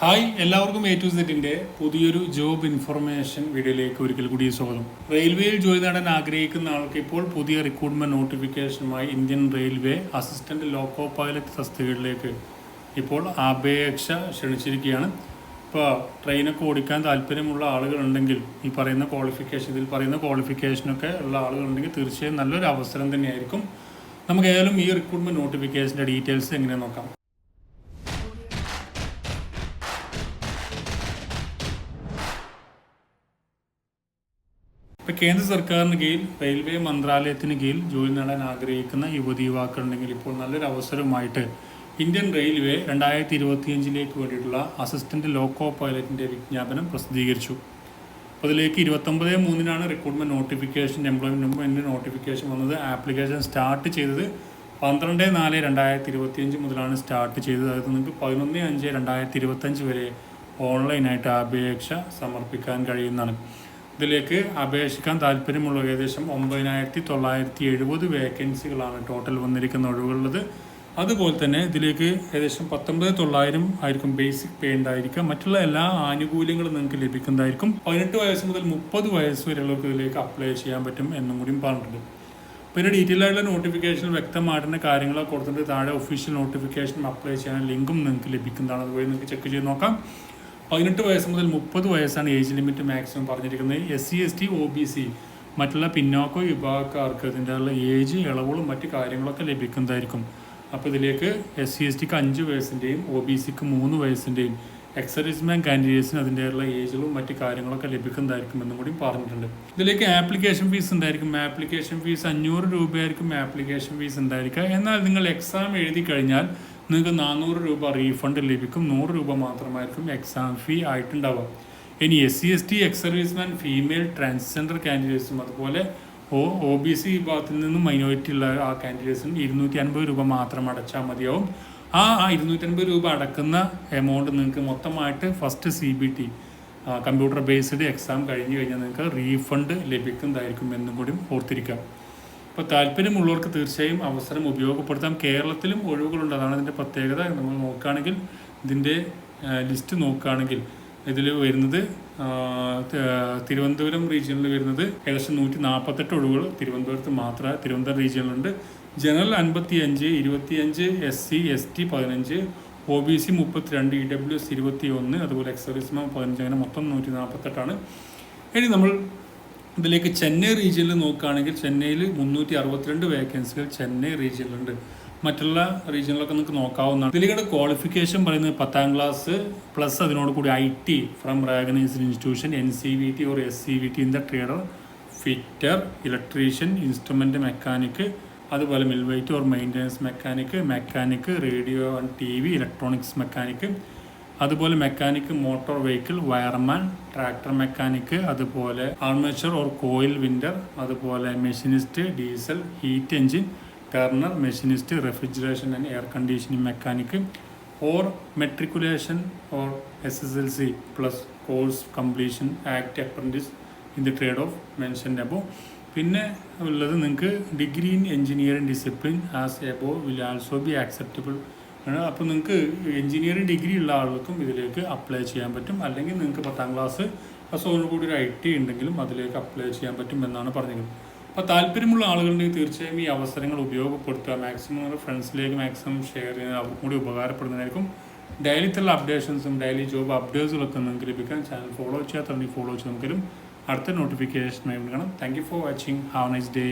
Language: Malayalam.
ഹായ് എല്ലാവർക്കും എ ടു സെറ്റിന്റെ പുതിയൊരു ജോബ് ഇൻഫർമേഷൻ വീഡിയോയിലേക്ക് ഒരിക്കൽ കൂടി സ്വാഗതം. റെയിൽവേയിൽ ജോലി നേടാൻ ആഗ്രഹിക്കുന്ന ആൾക്ക് ഇപ്പോൾ പുതിയ recruitment നോട്ടിഫിക്കേഷനുമായി Indian railway assistant loco pilot തസ്തികകളിലേക്ക് ഇപ്പോൾ അപേക്ഷ ക്ഷണിച്ചിരിക്കുകയാണ്. ഇപ്പോൾ ട്രെയിനൊക്കെ ഓടിക്കാൻ താല്പര്യമുള്ള ആളുകളുണ്ടെങ്കിൽ ഈ പറയുന്ന ക്വാളിഫിക്കേഷൻ ഇതിൽ പറയുന്ന ക്വാളിഫിക്കേഷനൊക്കെ ഉള്ള ആളുകളുണ്ടെങ്കിൽ തീർച്ചയായും നല്ലൊരു അവസരം തന്നെയായിരിക്കും. നമുക്ക് ഏതായാലും ഈ റിക്രൂട്ട്മെന്റ് നോട്ടിഫിക്കേഷന്റെ ഡീറ്റെയിൽസ് എങ്ങനെ നോക്കാം. ഇപ്പൊ കേന്ദ്ര സർക്കാരിന് കീഴിൽ റെയിൽവേ മന്ത്രാലയത്തിന് കീഴിൽ ജോലി നേടാൻ ആഗ്രഹിക്കുന്ന യുവതി യുവാക്കളുണ്ടെങ്കിൽ ഇപ്പോൾ നല്ലൊരു അവസരമായിട്ട് ഇന്ത്യൻ റെയിൽവേ രണ്ടായിരത്തി ഇരുപത്തിയഞ്ചിലേക്ക് വേണ്ടിയിട്ടുള്ള അസിസ്റ്റന്റ് ലോക്കോ പൈലറ്റിന്റെ വിജ്ഞാപനം പ്രസിദ്ധീകരിച്ചു. അതിലേക്ക് ഇരുപത്തൊമ്പത് മൂന്നിനാണ് റിക്രൂട്ട്മെന്റ് നോട്ടിഫിക്കേഷൻ എംപ്ലോയ്മെന്റ് നോട്ടിഫിക്കേഷൻ വന്നത്. ആപ്ലിക്കേഷൻ സ്റ്റാർട്ട് ചെയ്തത് പന്ത്രണ്ട് നാല് രണ്ടായിരത്തി ഇരുപത്തിയഞ്ച് മുതലാണ് സ്റ്റാർട്ട് ചെയ്തത്. അതായത് നിങ്ങൾക്ക് പതിനൊന്ന് അഞ്ച് രണ്ടായിരത്തി ഇരുപത്തഞ്ച് വരെ ഓൺലൈനായിട്ട് അപേക്ഷ സമർപ്പിക്കാൻ കഴിയുന്നതാണ്. ഇതിലേക്ക് അപേക്ഷിക്കാൻ താല്പര്യമുള്ള ഏകദേശം ഒമ്പതിനായിരത്തി തൊള്ളായിരത്തി എഴുപത് വേക്കൻസികളാണ് ടോട്ടൽ വന്നിരിക്കുന്ന ഒഴിവുള്ളത് അതുപോലെ തന്നെ ഇതിലേക്ക് ഏകദേശം പത്തൊമ്പത് തൊള്ളായിരം ആയിരിക്കും ബേസിക് പേ ഉണ്ടായിരിക്കുക. മറ്റുള്ള എല്ലാ ആനുകൂല്യങ്ങളും നിങ്ങൾക്ക് ലഭിക്കുന്നതായിരിക്കും. പതിനെട്ട് വയസ്സ് മുതൽ മുപ്പത് വയസ്സ് വരെയുള്ളവർക്ക് ഇതിലേക്ക് അപ്ലൈ ചെയ്യാൻ പറ്റും എന്നും കൂടിയും പറഞ്ഞിട്ടുണ്ട്. പിന്നെ ഡീറ്റെയിൽ ആയിട്ടുള്ള നോട്ടിഫിക്കേഷൻ വ്യക്തമായിട്ടുള്ള കാര്യങ്ങളൊക്കെ കൊടുത്തിട്ട് താഴെ ഒഫീഷ്യൽ നോട്ടിഫിക്കേഷൻ അപ്ലൈ ചെയ്യാൻ ലിങ്കും നിങ്ങൾക്ക് ലഭിക്കുന്നതാണ്. അതുവഴി നിങ്ങൾക്ക് ചെക്ക് ചെയ്ത് നോക്കാം. പതിനെട്ട് വയസ്സ് മുതൽ മുപ്പത് വയസ്സാണ് ഏജ് ലിമിറ്റ് മാക്സിമം പറഞ്ഞിരിക്കുന്നത്. S C S T O B C മറ്റുള്ള പിന്നോക്ക വിഭാഗക്കാർക്ക് ഇതിന്റെ ഏജ് ഇളവുകളും മറ്റു കാര്യങ്ങളൊക്കെ ലഭിക്കുന്നതായിരിക്കും. അപ്പോൾ ഇതിലേക്ക് എസ് സി എസ് ടിക്ക് അഞ്ച് വയസ്സിന്റെയും ഒ ബി സിക്ക് മൂന്ന് വയസ്സിന്റെയും എക്സർവീസ്മാൻ കാൻഡിഡേറ്റ്സിന് അതിന്റെയുള്ള ഏജുകളും മറ്റു കാര്യങ്ങളൊക്കെ ലഭിക്കുന്നതായിരിക്കും എന്നും കൂടി പറഞ്ഞിട്ടുണ്ട്. ഇതിലേക്ക് ആപ്ലിക്കേഷൻ ഫീസ് ഉണ്ടായിരിക്കും ആപ്ലിക്കേഷൻ ഫീസ് അഞ്ഞൂറ് രൂപയായിരിക്കും ആപ്ലിക്കേഷൻ ഫീസ് ഉണ്ടായിരിക്കുക എന്നാൽ നിങ്ങൾ എക്സാം എഴുതി കഴിഞ്ഞാൽ നിങ്ങൾക്ക് നാനൂറ് രൂപ റീഫണ്ട് ലഭിക്കും. നൂറ് രൂപ മാത്രമായിരിക്കും എക്സാം ഫീ ആയിട്ടുണ്ടാവുക. ഇനി S C S T ex serviceman female transgender കാൻഡിഡേറ്റ്സും അതുപോലെ ഒ ഒ ബി സി വിഭാഗത്തിൽ നിന്നും മൈനോറിറ്റി ഉള്ള ആ കാൻഡിഡേറ്റ്സിനും ഇരുന്നൂറ്റി അൻപത് രൂപ മാത്രം അടച്ചാൽ മതിയാവും. ആ ആ ഇരുന്നൂറ്റി അൻപത് രൂപ അടക്കുന്ന എമൗണ്ട് നിങ്ങൾക്ക് മൊത്തമായിട്ട് first C B T computer based exam കഴിഞ്ഞ് കഴിഞ്ഞാൽ നിങ്ങൾക്ക് റീഫണ്ട് ലഭിക്കുന്നതായിരിക്കും എന്നും കൂടി ഓർത്തിരിക്കാം അപ്പോൾ താല്പര്യമുള്ളവർക്ക് തീർച്ചയായും അവസരം ഉപയോഗപ്പെടുത്താം. കേരളത്തിലും ഒഴിവുകളുണ്ട്. അതാണ് ഇതിന്റെ പ്രത്യേകത. നമ്മൾ നോക്കുകയാണെങ്കിൽ ഇതിന്റെ ലിസ്റ്റ് നോക്കുകയാണെങ്കിൽ ഇതിൽ വരുന്നത് തിരുവനന്തപുരം റീജിയനിൽ വരുന്നത് ഏകദേശം നൂറ്റി നാൽപ്പത്തെട്ട് ഒഴിവുകൾ. തിരുവനന്തപുരത്ത് മാത്രമേ തിരുവനന്തപുരം റീജിയനിലുണ്ട് ജനറൽ അൻപത്തി അഞ്ച് ഇരുപത്തിയഞ്ച് എസ് സി എസ് ടി പതിനഞ്ച് ഒ ബി സി മുപ്പത്തിരണ്ട് ഇ ഡബ്ല്യു എസ് ഇരുപത്തി ഒന്ന് അതുപോലെ എക്സർവീസ്മാൻ പതിനഞ്ച് അങ്ങനെ മൊത്തം നൂറ്റി നാൽപ്പത്തെട്ടാണ് ഇനി നമ്മൾ ഇതിലേക്ക് ചെന്നൈ റീജിയനിൽ നോക്കുകയാണെങ്കിൽ ചെന്നൈയിൽ മുന്നൂറ്റി അറുപത്തിരണ്ട് വേക്കൻസികൾ ചെന്നൈ റീജിയനിലുണ്ട്. മറ്റുള്ള റീജിയനിലൊക്കെ നിങ്ങൾക്ക് നോക്കാവുന്നതാണ്. ഇതിലേക്കുള്ള ക്വാളിഫിക്കേഷൻ പറയുന്നത് പത്താം ക്ലാസ് പ്ലസ് അതിനോട് കൂടി I T from recognised institution N C V T or S C V T in the trader fitter electrician instrument mechanic അതുപോലെ millwright or maintenance mechanic mechanic radio and T V electronics mechanic അതുപോലെ mechanic motor vehicle wireman tractor mechanic അതുപോലെ ആർമേച്ചർ ഓർ കോയിൽ വിൻഡർ അതുപോലെ machinist diesel heat engine turner machinist refrigeration and air conditioning mechanic or matriculation or S S L C plus course completion act apprentice in the trade of mention above പിന്നെ ഉള്ളത് നിങ്ങൾക്ക് degree in engineering discipline as above will also be acceptable അപ്പോൾ നിങ്ങൾക്ക് എഞ്ചിനീയറിംഗ് ഡിഗ്രി ഉള്ള ആളുകൾക്കും ഇതിലേക്ക് അപ്ലൈ ചെയ്യാൻ പറ്റും. അല്ലെങ്കിൽ നിങ്ങൾക്ക് പത്താം ക്ലാസ് പ്ലസ് കൂടി ഒരു ഐ ടി ഉണ്ടെങ്കിലും അതിലേക്ക് അപ്ലൈ ചെയ്യാൻ പറ്റും എന്നാണ് പറഞ്ഞിരിക്കുന്നത്. അപ്പോൾ താല്പര്യമുള്ള ആളുകളുണ്ടെങ്കിൽ തീർച്ചയായും ഈ അവസരങ്ങൾ ഉപയോഗപ്പെടുത്തുക. മാക്സിമം നിങ്ങളുടെ ഫ്രണ്ട്സിലേക്ക് മാക്സിമം ഷെയർ ചെയ്യുന്നത് അവർക്കും കൂടി ഉപകാരപ്പെടുന്നതായിരിക്കും. ഡെയിലിത്തുള്ള അപ്ഡേഷൻസും ഡെയിലി ജോബ് അപ്ഡേറ്റ്സുകളൊക്കെ നിങ്ങൾക്ക് ലഭിക്കാൻ ചാനൽ ഫോളോ ചെയ്യാത്തുണ്ടെങ്കിൽ ഫോളോ ചെയ്ത് നമുക്കൊരു അടുത്ത നോട്ടിഫിക്കേഷനായി കാണാം thank you for watching have nice day